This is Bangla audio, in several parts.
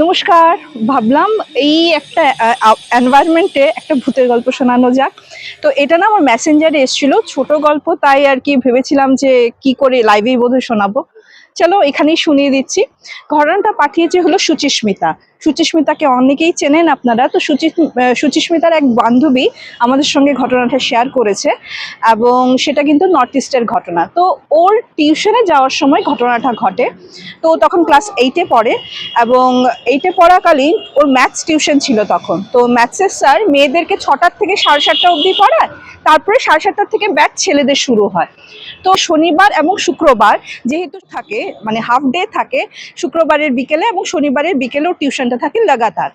নমস্কার, ভাবলাম এই একটা এনভায়রনমেন্টে একটা ভূতের গল্প শোনানো যাক। তো এটা না আমার মেসেঞ্জারে এসেছিল, ছোট গল্প, তাই আর কি ভেবেছিলাম যে কি করে লাইভেই বোধহয় শোনাবো। চলো এখানেই শুনিয়ে দিচ্ছি। ঘটনাটা পাঠিয়েছে হলো সুচিস্মিতা। সুচিস্মিতাকে অনেকেই চেনেন আপনারা। তো সুচি সুচিস্মিতার এক বান্ধবী আমাদের সঙ্গে ঘটনাটা শেয়ার করেছে এবং সেটা কিন্তু নর্থ ইস্টের ঘটনা। তো ওর টিউশনে যাওয়ার সময় ঘটনাটা ঘটে। তো তখন ক্লাস এইটে পড়ে এবং এইটে পড়াকালীন ওর ম্যাথস টিউশন ছিল তখন। তো ম্যাথসের স্যার মেয়েদেরকে ছটার থেকে সাড়ে সাতটা অবধি পড়ায়, তারপরে সাড়ে সাতটার থেকে ব্যাচ ছেলেদের শুরু হয়। তো শনিবার এবং শুক্রবার যেহেতু থাকে মানে হাফ ডে থাকে, শুক্রবারের বিকেলে এবং শনিবারের বিকেলেও টিউশনটা থাকে লাগাতার।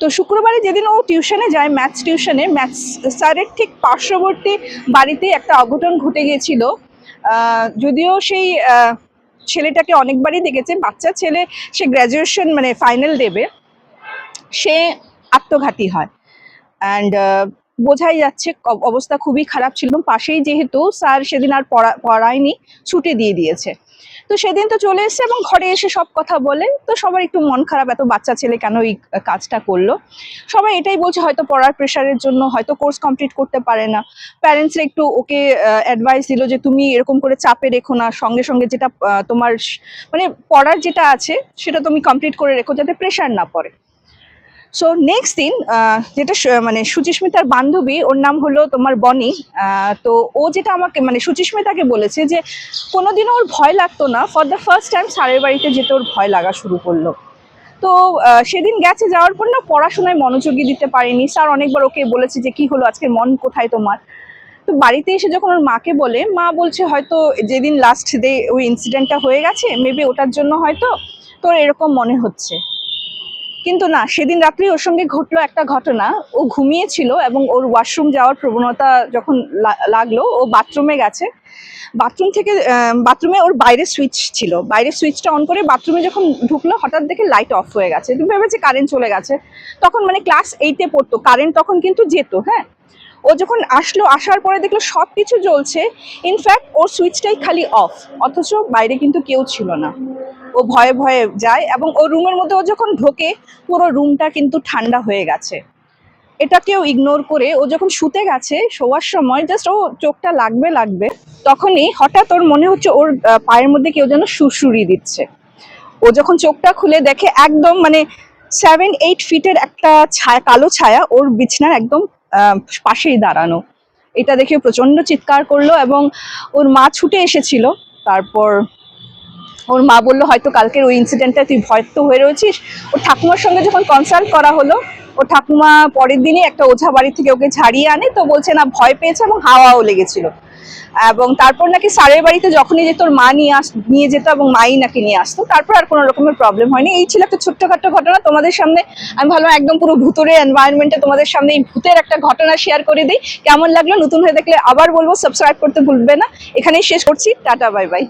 তো শুক্রবারে যেদিন ও টিউশনে যায় ম্যাথস টিউশনে ম্যাথস স্যারের ঠিক পার্শ্ববর্তী বাড়িতে একটা অঘটন ঘটে গিয়েছিল। যদিও সেই ছেলেটাকে অনেকবারই দেখেছে, বাচ্চা ছেলে, সে গ্র্যাজুয়েশন মানে ফাইনাল দেবে, সে আত্মঘাতী হয়। অ্যান্ড বোঝাই যাচ্ছে অবস্থা খুবই খারাপ ছিল পাশেই যেহেতু স্যার সেদিন আর পড়া, পড়ায়নি, ছুটি দিয়ে দিয়েছে। তো সেদিন তো চলে এসছে এবং ঘরে এসে সব কথা বলে। তো সবার একটু মন খারাপ, এত বাচ্চা ছেলে কেন এই কাজটা করল? সবাই এটাই বলছে, হয়তো পড়ার প্রেশারের জন্য, হয়তো কোর্স কমপ্লিট করতে পারে না। প্যারেন্টসরা একটু ওকে অ্যাডভাইস দিল যে, তুমি এরকম করে চাপে রেখো না, সঙ্গে সঙ্গে যেটা তোমার মানে পড়ার যেটা আছে, সেটা তুমি কমপ্লিট করে রেখো, যাতে প্রেশার না পড়ে। সো নেক্সট দিন যেটা মানে সুচিস্মিতার বান্ধবী, ওর নাম হলো তোমার বনি। তো ও যেটা আমাকে মানে সুচিস্মিতাকে বলেছে যে, কোনোদিনও ওর ভয় লাগতো না। ফর দ্য ফার্স্ট টাইম স্যারের বাড়িতে যেতে ওর ভয় লাগা শুরু করল। তো সেদিন গেছে, যাওয়ার পর না পড়াশোনায় মনোযোগী দিতে পারেনি। স্যার অনেকবার ওকে বলেছে যে, কি হলো? আজকে মন কোথায় তোমার? তো বাড়িতে এসে যখন ওর মাকে বলে, মা বলছে, হয়তো যেদিন লাস্ট ডে ওই ইনসিডেন্টটা হয়ে গেছে মেবি ওটার জন্য হয়তো তোর এরকম মনে হচ্ছে। কিন্তু না, সেদিন রাত্রি ওর সঙ্গে ঘটলো একটা ঘটনা। ও ঘুমিয়েছিল এবং ওর ওয়াশরুম যাওয়ার প্রবণতা যখন লাগল, ও বাথরুমে গেছে। বাথরুম থেকে বাথরুমে ওর বাইরে সুইচ ছিল। বাইরে সুইচটা অন করে বাথরুমে যখন ঢুকলো, হঠাৎ দেখে লাইট অফ হয়ে গেছে। ভেবেছে কারেন্ট চলে গেছে। তখন মানে ক্লাস এইটে পড়তো। কারেন্ট তখন কিন্তু যেত হ্যাঁ? ও যখন আসলো, আসার পরে দেখল সব কিছু জ্বলছে ইনফ্যাক্ট ওর সুইচটাই খালি অফ অথচ বাইরে কিন্তু কেউ ছিল না। ও ভয়ে ভয়ে যায় এবং ও রুমের মধ্যে ও যখন ঢোকে, পুরো রুমটা কিন্তু ঠান্ডা হয়ে গেছে। এটাকেও ইগনোর করে ও যখন শুতে গেছে শোয়ার সময় জাস্ট ও চোখটা লাগবে লাগবে, তখনই হঠাৎ ওর মনে হচ্ছে ওর পায়ের মধ্যে কেউ যেন সুরসুরি দিচ্ছে। ও যখন চোখটা খুলে দেখে একদম মানে সেভেন এইট ফিটের একটা ছায়া, কালো ছায়া, ওর বিছনার একদম পাশেই দাঁড়ানো। এটা দেখে প্রচণ্ড চিৎকার করল এবং ওর মা ছুটে এসেছিল। তারপর ওর মা বলল, হয়তো কালকের ওই ইনসিডেন্টটা তুই ভয় তো হয়ে রয়েছিস। ওর ঠাকুমার সঙ্গে যখন কনসাল্ট করা হলো ও ঠাকুমা পরের দিনই একটা ওঝা বাড়ি থেকে ওকে ছাড়িয়ে আনে। তো বলছে, না, ভয় পেয়েছে এবং হাওয়াও লেগেছিল। এবং তারপর নাকি স্যারের বাড়িতে যখনই যে তোর মা নিয়ে আস, নিয়ে যেত এবং মাই নাকি নিয়ে আসতো, তারপর আর কোনো রকমের প্রবলেম হয়নি। এই ছিল একটা ছোট্টখাট্ট ঘটনা। তোমাদের সামনে আমি ভালো একদম পুরো ভূতরে এনভায়রনমেন্টে তোমাদের সামনে এই ভূতের একটা ঘটনা শেয়ার করে দিই। কেমন লাগল? নতুন হয়ে দেখলে আবার বলব সাবস্ক্রাইব করতে ভুলবে না। এখানেই শেষ করছি। Tata bye bye